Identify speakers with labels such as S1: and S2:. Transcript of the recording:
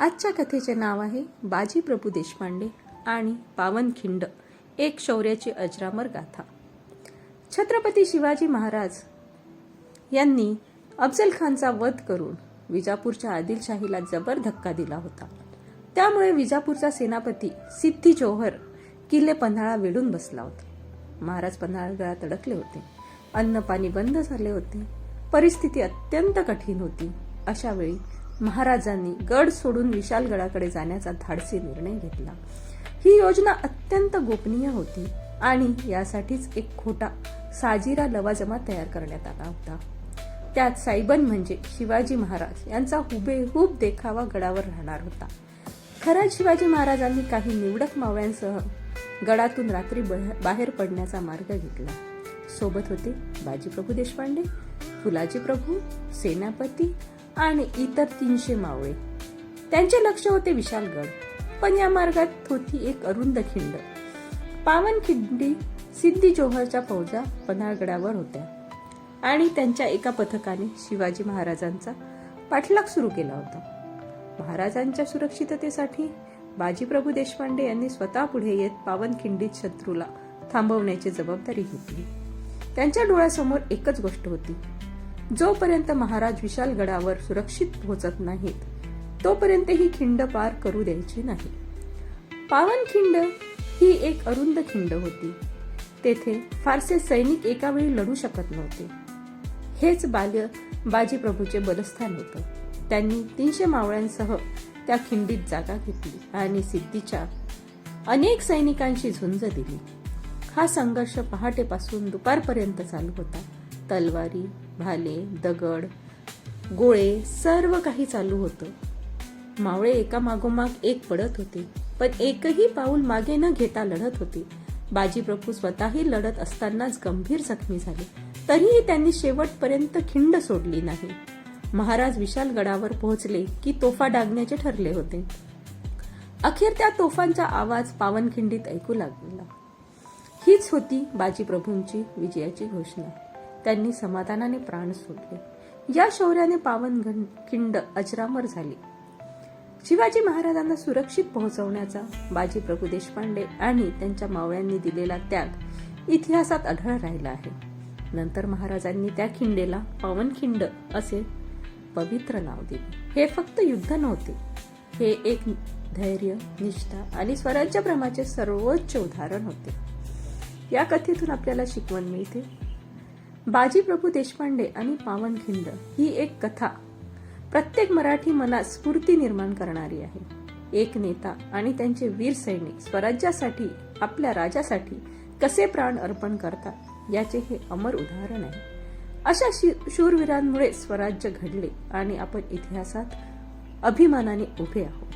S1: आजच्या कथेचे नाव आहे बाजी प्रभू देशपांडे आणि पावनखिंड एक शौर्याची अजरामर गाथा. छत्रपती शिवाजी महाराज यांनी अफजल खानचा वध करून विजापूरच्या आदिलशाहीला जबर धक्का दिला होता. त्यामुळे विजापूरचा सेनापती सिद्धी जोहर किल्ले पन्हाळा वेढून बसला होता. महाराज पन्हाळगडात अडकले होते. अन्न पाणी बंद झाले होते. परिस्थिती अत्यंत कठीण होती. अशा वेळी महाराजांनी गड सोडून विशालगडाकडे जाण्याचा धाडसी निर्णय घेतला. ही योजना अत्यंत गोपनीय होती आणि यासाठीच एक खोटा साजिरा लवाजमा तयार करण्यात आला होता. त्यात सायबन म्हणजे शिवाजी महाराज यांचा हुबेहूब देखावा गडावर राहणार होता. खरंच शिवाजी महाराजांनी काही निवडक मावळ्यांसह गडातून रात्री बह- बाहेर पडण्याचा मार्ग घेतला. सोबत होते बाजीप्रभू देशपांडे फुलाजी प्रभू सेनापती आणि इतर तीनशे मावळे. त्यांचे लक्ष होते विशालगड पण या मार्गात होती एक अरुंद खिंड. पावनखिंडी सिद्धी जोहरच्या फौजा पन्हाळगडावर होत्या. आणि त्यांच्या एका पथकाने शिवाजी महाराजांचा पाठलाग सुरू केला होता. महाराजांच्या सुरक्षिततेसाठी बाजीप्रभू देशपांडे यांनी स्वतः पुढे येत पावनखिंडीत शत्रूला थांबवण्याची जबाबदारी घेतली. त्यांच्या डोळ्यासमोर एकच गोष्ट होती. जोपर्यंत महाराज विशालगडावर सुरक्षित पोहोचत नाहीत तोपर्यंत ही खिंड पार करू द्यायची नाही. पावनखिंड ही एक अरुंद खिंड होती. तेथे फारसे सैनिक एका वेळी लढू शकत नव्हते. हेच बाल्य बाजीप्रभूचे बलस्थान होतं. त्यांनी तीनशे मावळ्यांसह त्या खिंडीत जागा घेतली आणि सिद्धीच्या अनेक सैनिकांशी झुंज दिली. हा संघर्ष पहाटेपासून दुपारपर्यंत चालू होता. तलवारी भाले दगड गोळे सर्व काही चालू होतं. मावळे एका मागोमाग एक पडत होते पण एकही पाऊल मागे न घेता लढत होते. बाजीप्रभू स्वतःही लढत असतानाच गंभीर जखमी झाले. तरीही त्यांनी शेवटपर्यंत खिंड सोडली नाही. महाराज विशालगडावर पोहोचले की तोफा डागण्याचे ठरले होते. अखेर त्या तोफांचा आवाज पावनखिंडीत ऐकू लागला. हीच होती बाजीप्रभूंची विजयाची घोषणा. त्यांनी समाधानाने प्राण सोडले. या शौर्याने पावन खिंड अजरामर झाली. शिवाजी महाराजांना सुरक्षित पोहोचवण्याचा बाजी प्रभू देशपांडे आणि त्यांच्या मावळ्यांनी दिलेला त्याग इतिहासात आढळ राहिला आहे. नंतर महाराजांनी त्या खिंडेला पावनखिंड असे पवित्र नाव दिले. हे फक्त युद्ध नव्हते. हे एक धैर्य निष्ठा आणि स्वराज्यभ्रमाचे सर्वोच्च उदाहरण होते. या कथेतून आपल्याला शिकवण मिळते. बाजीप्रभू देशपांडे आणि पावनखिंड ही एक कथा. प्रत्येक मराठी मनात स्फूर्ती निर्माण करणारी आहे. एक नेता आणि त्यांचे वीर सैनिक स्वराज्यासाठी आपल्या राजासाठी कसे प्राण अर्पण करतात याचे हे अमर उदाहरण आहे. अशा शूरवीरांमुळे स्वराज्य घडले आणि आपण इतिहासात अभिमानाने उभे आहोत.